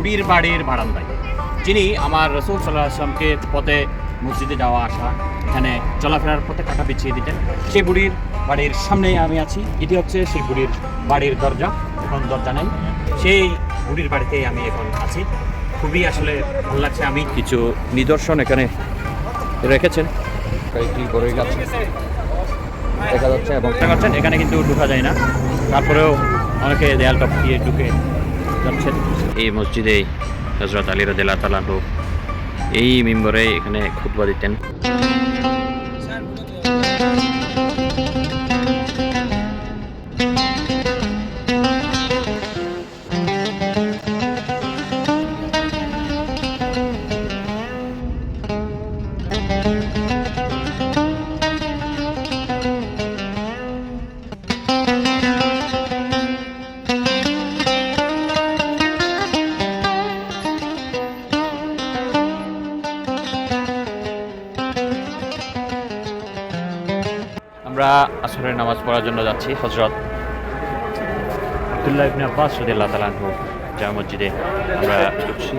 বুড়ির বাড়ির বারান্দায়। যিনি আমার রসুল সাল্লাহ আসলামকে পথে মসজিদে যাওয়া আসা এখানে চলাফেরার পথে কাটা বিছিয়ে দিতেন সেই বুড়ির বাড়ির সামনেই আমি আছি। এটি হচ্ছে সেই বুড়ির বাড়ির দরজা এখন দরজা নেই। সেই বুড়ির বাড়িতেই আমি এখন আছি। খুবই আসলে ভালো লাগছে। আমি কিছু নিদর্শন এখানে রেখেছেন। কয়েকটি বড়ই গাছ দেখা যাচ্ছে এবং এখানে কিন্তু ঢুকা যায় না। তারপরেও অনেকে দেয়াল টপ দিয়ে ঢুকে যাচ্ছেন এই মসজিদে হজরত আলী তালাহু এই মেম্বরে এখানে খুতবা দিতেন। আমরা আসরের নামাজ পড়ার জন্য যাচ্ছি হজরত আবদুল্লাহ ইবনে আব্বাস রদিল্লাহ তালাহু জামা মসজিদে আমরা ঢুকছি।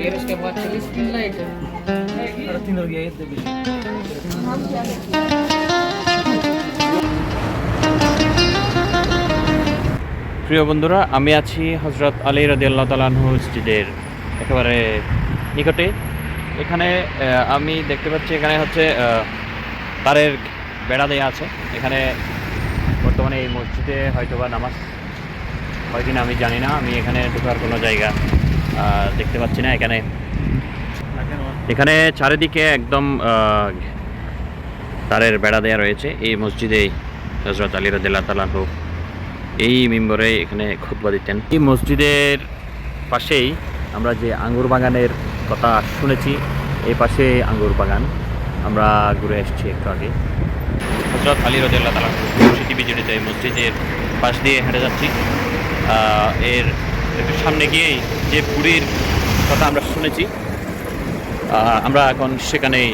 फिर उसके बाद चली स्पिन लाइट और तीन हो गया ये देखिए প্রিয় বন্ধুরা আমি আছি হজরত আলী রদি আল্লাহ তালাহু মসজিদের একেবারে নিকটে এখানে আহ, আমি দেখতে পাচ্ছি এখানে হচ্ছে আহ, তারের বেড়া দেওয়া আছে এখানে বর্তমানে এই মসজিদে হয়তো বা নামাজ হয় কিনা আমি জানি না আমি এখানে ঢোকার কোনো জায়গা আহ, দেখতে পাচ্ছি না এখানে। এখানে চারিদিকে একদম তারের বেড়া দেয়া রয়েছে। এই মসজিদে হজরত আলী রদিল্লা তালাহু এই মেম্বরে এখানে খুতবা দিতেন। এই মসজিদের পাশেই আমরা যে আঙ্গুর বাগানের কথা শুনেছি, এই পাশে আঙ্গুর বাগান। আমরা ঘুরে এসেছি একটু আগে। হজরত আলী রদুল্লাহ তালা স্মৃতি বিজড়িত এই মসজিদের পাশ দিয়ে হেঁটে যাচ্ছি। এর একটু সামনে গিয়েই যে পুরীর কথা আমরা শুনেছি আমরা এখন সেখানেই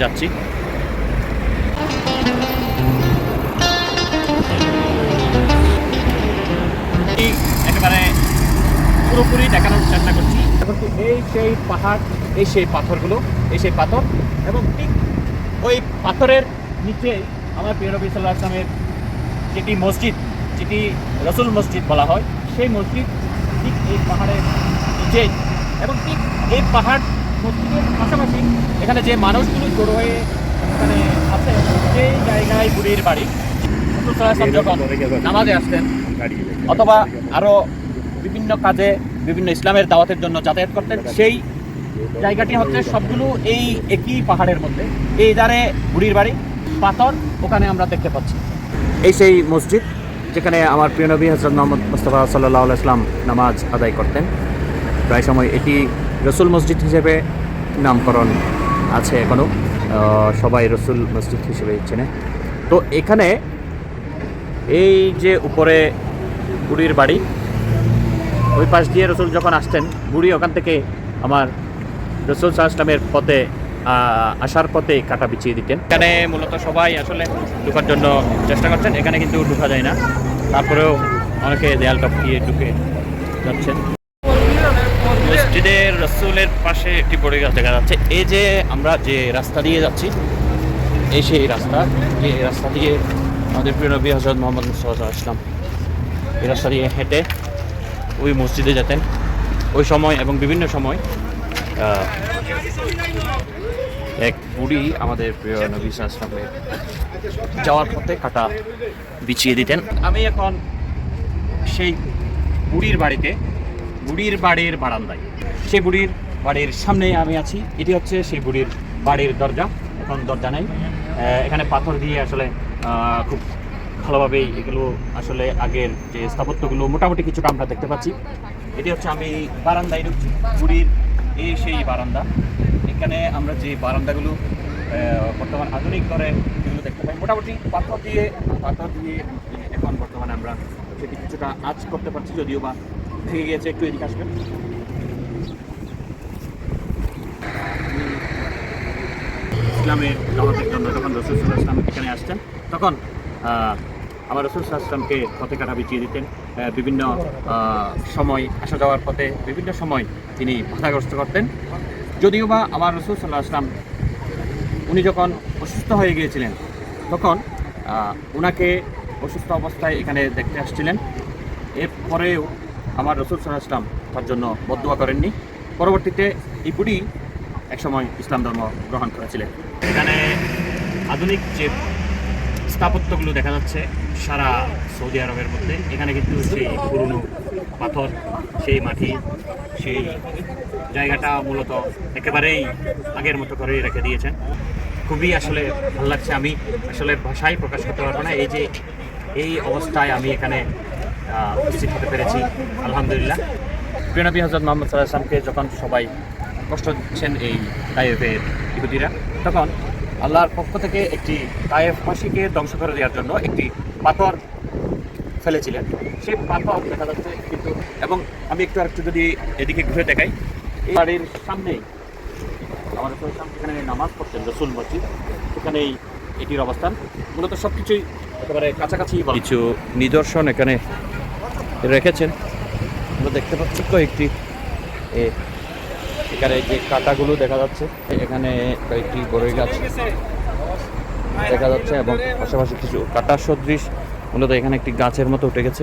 যাচ্ছি। একেবারে পুরোপুরি দেখানোর চেষ্টা করছি। এখন এই সেই পাহাড়, এই সেই পাথরগুলো, এই সেই পাথর, এবং ঠিক ওই পাথরের নিচে আমার প্রিয় নবী সাল্লাহ আসলামের যেটি মসজিদ, যেটি রসুল মসজিদ বলা হয়, সেই মসজিদ ঠিক এই পাহাড়ের নিচে। এবং ঠিক এই পাহাড় মসজিদের পাশাপাশি এখানে যে মানুষগুলো জড়ো হয়ে এখানে আছে সেই জায়গায় বুড়ির বাড়ি। যখন নামাজে আসতেন। অথবা আরও বিভিন্ন কাজে বিভিন্ন ইসলামের দাওয়াতের জন্য যাতায়াত করতেন। সেই জায়গাটি হচ্ছে সবগুলো এই একই পাহাড়ের মধ্যে। এই ধারে বুড়ির বাড়ি পাথর ওখানে আমরা দেখতে পাচ্ছি। এই সেই মসজিদ যেখানে আমার প্রিয় নবী হজরত মোহাম্মদ মুস্তফা সাল্লাহ ইসলাম নামাজ আদায় করতেন। প্রায় সময় এটি রসুল মসজিদ হিসেবে নামকরণ আছে এখনও সবাই রসুল মসজিদ হিসেবে চেনে। তো এখানে এই যে উপরে বুড়ির বাড়ি, ওই পাশ দিয়ে রসুল যখন আসতেন বুড়ি ওখান থেকে আমার রসুল সাহসলামের পথে আসার পথে কাটা বিছিয়ে দিতেন। এখানে মূলত সবাই আসলে ঢোকার জন্য চেষ্টা করছেন, এখানে কিন্তু ঢুকা যায় না। তারপরেও অনেকে দেয়াল টপ দিয়ে ঢুকে যাচ্ছেন। মসজিদের রসুলের পাশে একটি বড়ি গাছ দেখা যাচ্ছে। এই যে আমরা যে রাস্তা দিয়ে যাচ্ছি, এই সেই রাস্তা। এই রাস্তা দিয়ে আমাদের প্রিয় নবী হজরত মোহাম্মদ মুস্তফা ইসলাম এই রাস্তা দিয়ে হেঁটে ওই মসজিদে যেতেন। ওই সময় এবং বিভিন্ন সময় এক বুড়ি আমাদের প্রিয় নবী ইসলামের যাওয়ার পথে কাটা বিছিয়ে দিতেন। আমি এখন সেই বুড়ির বাড়িতে, বুড়ির বাড়ির বারান্দায়। সেই বুড়ির বাড়ির সামনে আমি আছি। এটি হচ্ছে সেই বুড়ির বাড়ির দরজা। এখন দরজা নেই। এখানে পাথর দিয়ে আসলে খুব ভালোভাবেই এগুলো আসলে আগের যে স্থাপত্যগুলো, মোটামুটি কিছু আমরা দেখতে পাচ্ছি। এটি হচ্ছে আমি বারান্দায় ঢুকছি পুরীর এই সেই বারান্দা। এখানে আমরা যে বারান্দাগুলো বর্তমান আধুনিক করে যেগুলো দেখতে পাই, মোটামুটি পাথর দিয়ে পাথর দিয়ে, এখন বর্তমানে আমরা সেটি কিছুটা আজ করতে পারছি, যদিও বা থেকে গিয়েছে একটু এদিকে আসবেন। ইসলামের জন্য যখন রসুল ইসলাম এখানে আসতেন তখন আমার রসুল সাল্লাহ ইসলামকে পথে কাটা বিছিয়ে দিতেন। বিভিন্ন সময়, আসা যাওয়ার পথে বিভিন্ন সময় তিনি বাধাগ্রস্ত করতেন। যদিও বা আমার রসুল সাল্লাহ ইসলাম উনি যখন অসুস্থ হয়ে গিয়েছিলেন, তখন ওনাকে অসুস্থ অবস্থায় এখানে দেখতে আসছিলেন। এরপরেও আমার রসুল সাল্লাহ ইসলাম তার জন্য বদুয়া করেননি। পরবর্তীতে এই বুড়ি একসময় ইসলাম ধর্ম গ্রহণ করেছিলেন। এখানে আধুনিক যে স্থাপত্যগুলো দেখা যাচ্ছে সারা সৌদি আরবের মধ্যে। এখানে কিন্তু সেই পুরনো পাথর, সেই মাটি, সেই জায়গাটা মূলত একেবারেই আগের মতো করেই রেখে দিয়েছেন। খুবই আসলে ভালো লাগছে। আমি আসলে ভাষায় প্রকাশ করতে পারব না। এই যে এই অবস্থায় আমি এখানে উপস্থিত হতে পেরেছি। আলহামদুলিল্লাহ। প্রিয়নবী হজরত মোহাম্মদ সাল্লাহ আসলামকে যখন সবাই কষ্ট দিচ্ছেন এই তাইফের ইহুদিরা তখন আল্লাহর পক্ষ থেকে একটি তায়েফবাসীকে ধ্বংস করে দেওয়ার জন্য একটি পাথর ফেলেছিলেন। সেই পাথর দেখা যাচ্ছে কিন্তু, এবং আমি একটু আরেকটু যদি এদিকে ঘুরে দেখাই, এই বাড়ির সামনেই, আমার এখানে নামাজ পড়তেন রসুল মসজিদ, সেখানেই এটির অবস্থান। মূলত সব কিছুই একেবারে কাছাকাছি কিছু নিদর্শন এখানে রেখেছেন। আমরা দেখতে পাচ্ছি কয়েকটি এখানে যে কাটাগুলো দেখা যাচ্ছে, এখানে কয়েকটি বড়ই গাছ দেখা যাচ্ছে এবং আশেপাশে কিছু কাটা সদৃশ। মূলত এখানে একটি গাছের মতো উঠে গেছে।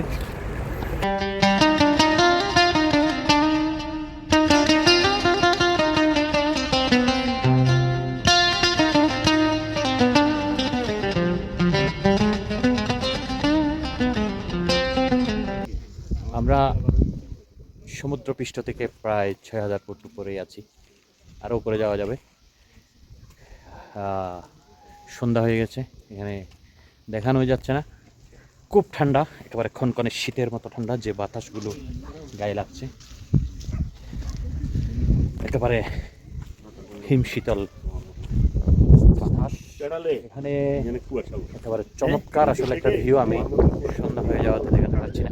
সমুদ্রপৃষ্ঠ থেকে প্রায় ছয় হাজার ফুট উপরেই আছি। আরও উপরে যাওয়া যাবে। সন্ধ্যা হয়ে গেছে। এখানে দেখানোই যাচ্ছে না। খুব ঠান্ডা, একেবারে ক্ষণক্ষণে শীতের মতো ঠান্ডা, যে বাতাসগুলো গায়ে লাগছে। একেবারে হিম শীতল বাতাস। এখানে একেবারে চমৎকার আসলে একটা ভিউ আমি সন্ধ্যা হয়ে যাওয়াতে দেখাতে পারছি না।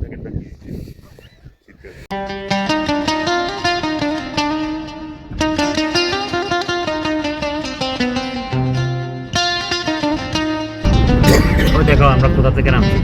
ওই দেখো আমরা কোথা থেকে নামছি